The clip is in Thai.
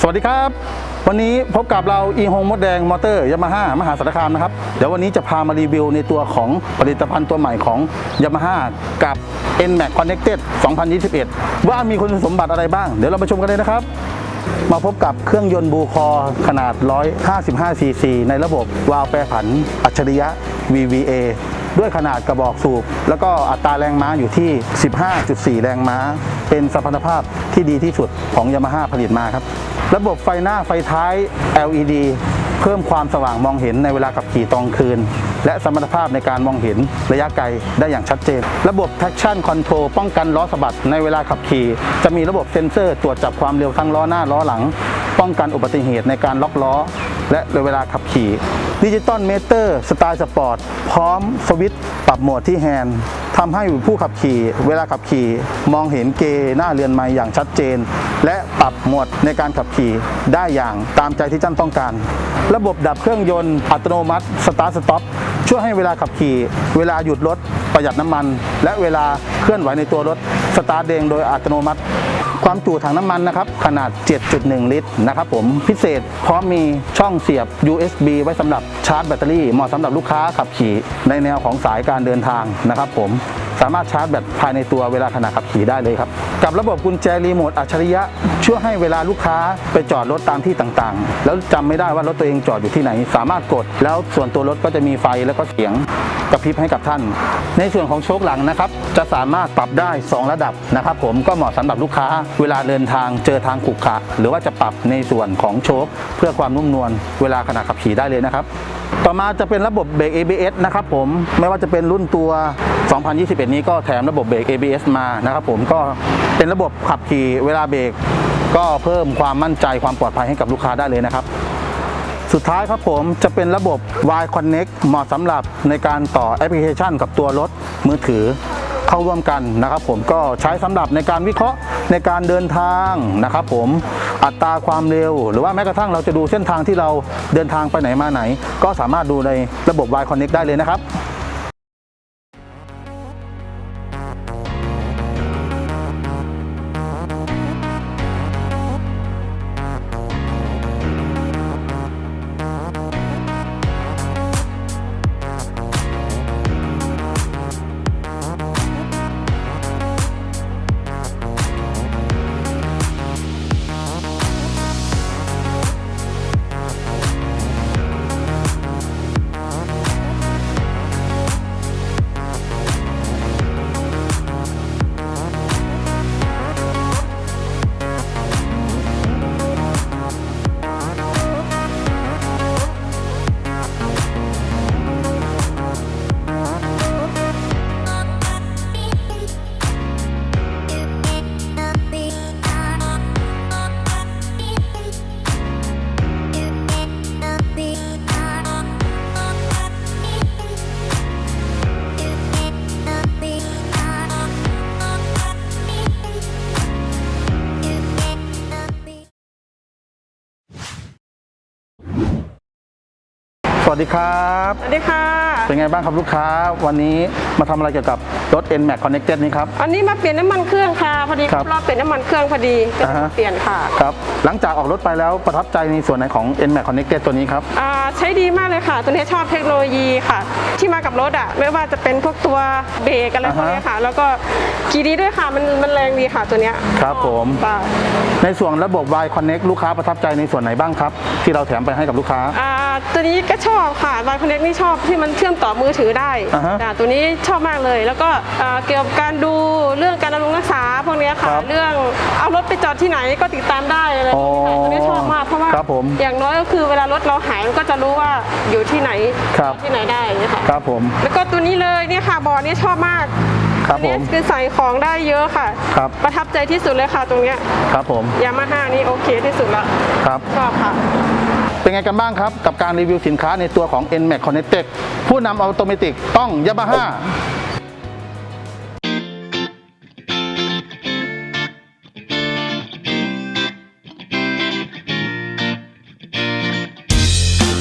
สวัสดีครับ วันนี้พบกับเราอีฮงมดแดงมอเตอร์ยามาฮ่ามหาสารคามนะครับ เดี๋ยววันนี้จะพามารีวิวในตัวของผลิตภัณฑ์ตัวใหม่ของยามาฮ่ากับ NMAX Connected 2021 ว่ามีคุณสมบัติอะไรบ้าง เดี๋ยวเราไปชมกันเลยนะครับ มาพบกับเครื่องยนต์บูคอขนาด 155 cc ในระบบวาล์วแปรผัน อัจฉริยะ VVA ด้วยขนาดกระบอกสูบ แล้วก็อัตราแรงม้าอยู่ที่ 15.4 แรงม้า เป็นสมรรถภาพที่ดีที่สุดของยามาฮ่าผลิตมาครับ ระบบไฟหน้าไฟท้าย LED เพิ่มความสว่างมองเห็นในเวลาขับขี่ตอนคืนและสมรรถภาพในการมองเห็นระยะไกลได้อย่างชัดเจน ระบบ traction control ป้องกันล้อสะบัดในเวลาขับขี่ จะมีระบบเซ็นเซอร์ตรวจจับความเร็วทั้งล้อหน้าล้อหลัง ป้องกันอุบัติเหตุในการล็อกล้อ และในเวลาขับขี่ดิจิตอลเมเตอร์สไตล์สปอร์ตพร้อมสวิตช์ปรับโหมดที่แฮนด์ทำให้ผู้ขับขี่ เวลาขับขี่ มองเห็นเกหน้าเรือนไม้อย่างชัดเจน และปรับโหมดในการขับขี่ได้อย่างตามใจที่ท่านต้องการ ระบบดับเครื่องยนต์อัตโนมัติสตาร์ทสต็อป ช่วยให้เวลาขับขี่ เวลาหยุดรถประหยัดน้ำมัน และเวลาเคลื่อนไหวในตัวรถสตาร์ทเองโดยอัตโนมัติ ความจุถังน้ำมันนะครับขนาด 7.1 ลิตรนะครับผมพิเศษพร้อมมีช่องเสียบ USB ไว้สำหรับชาร์จแบตเตอรี่เหมาะสำหรับลูกค้าขับขี่ในแนวของสายการเดินทางนะครับผม สามารถชาร์จแบตภายในตัวเวลาขณะขับขี่ได้เลยครับ กับระบบกุญแจรีโมทอัจฉริยะ ช่วยให้เวลาลูกค้าไปจอดรถตามที่ต่างๆ แล้วจำไม่ได้ว่ารถตัวเองจอดอยู่ที่ไหน สามารถกด แล้วส่วนตัวรถก็จะมีไฟแล้วก็เสียงกระพริบให้กับท่าน ในส่วนของโชคหลังนะครับ จะสามารถปรับได้ 2 ระดับนะครับ ผมก็เหมาะสำหรับลูกค้า เวลาเดินทางเจอทางขรุขระหรือว่าจะปรับในส่วนของโชคเพื่อความนุ่มนวลเวลาขณะขับขี่ได้เลยนะครับ ต่อมาจะเป็นระบบเบรก ABS นะครับผมไม่ว่าจะเป็นรุ่นตัว 2021 นี้ก็แถมระบบเบรก ABS มานะครับผมก็เป็นระบบขับขี่เวลาเบรกก็เพิ่มความมั่นใจความปลอดภัยให้กับลูกค้าได้เลยนะครับ สุดท้ายครับผมจะเป็นระบบ Y Connect เหมาะสำหรับในการต่อแอปพลิเคชันกับตัวรถมือถือเข้าร่วมกันนะครับ ผมก็ใช้สำหรับในการวิเคราะห์ในการเดินทางนะครับ ผม อัตราความเร็ว หรือว่าแม้กระทั่งเราจะดูเส้นทางที่เราเดินทางไปไหนมาไหน ก็สามารถดูในระบบ Y Connect ได้เลยนะครับ วัสดีครับ สวัสดีค่ะ เป็นไงบ้างครับลูกค้า วันนี้มาทำอะไรเกี่ยวกับรถ NMAX Connected นี้ครับ อันนี้มาเปลี่ยนน้ำมันเครื่องค่ะ พอดีครับรอบเปลี่ยนน้ำมันเครื่องพอดีก็อ่าฮะเปลี่ยนค่ะ ครับ หลังจากออกรถไปแล้วประทับใจในส่วนไหนของ NMAX Connected ตัวนี้ครับอ่าใช้ดีมากเลยค่ะ ตัวนี้ชอบเทคโนโลยีค่ะ ที่มากับรถอะ ไม่ว่าจะเป็นพวกตัวเบรกอะไรพวกนี้ค่ะ แล้วก็ขี่ดีด้วยค่ะ มันมันแรงดีค่ะตัวเนี้ยครับผมค่ะในส่วนระบบ Y Connect ลูกค้าประทับใจในส่วนไหนบ้างครับ ที่เราแถมไปให้กับลูกค้า อ่าตัวนี้ก็ชอบค่ะบายคอนเน็กนี่ชอบที่มันเชื่อมต่อมือถือได้อ่าฮะอ่าตัวนี้ชอบมากเลย แล้วก็อ่าเกี่ยวกับการดูเรื่องการบำรุงรักษาพวกเนี้ยค่ะ ครับเรื่องเอารถไปจอดที่ไหนก็ติดตามได้อะไรพวกนี้ค่ะอ๋อตัวนี้ชอบมากเพราะว่าครับผมอย่างน้อยก็คือเวลารถเราหายมันก็จะรู้ว่าอยู่ที่ไหนครับ ที่ไหนได้อย่างเงี้ยค่ะ ครับผม แล้วก็ตัวนี้เลยเนี่ยค่ะบอร์ดนี่ชอบมาก ครับตัวผนี้มคือใส่ของได้เยอะค่ะ ครับ ประทับใจที่สุดเลยค่ะตรงเนี้ยครับผม ยามาฮ่านี่โอเคที่สุดละครับ ชอบค่ะ เป็นไงกันบ้างครับ กับการรีวิวสินค้าในตัวของ NMAX Connected ผู้นำออโตเมติกต้อง Yamaha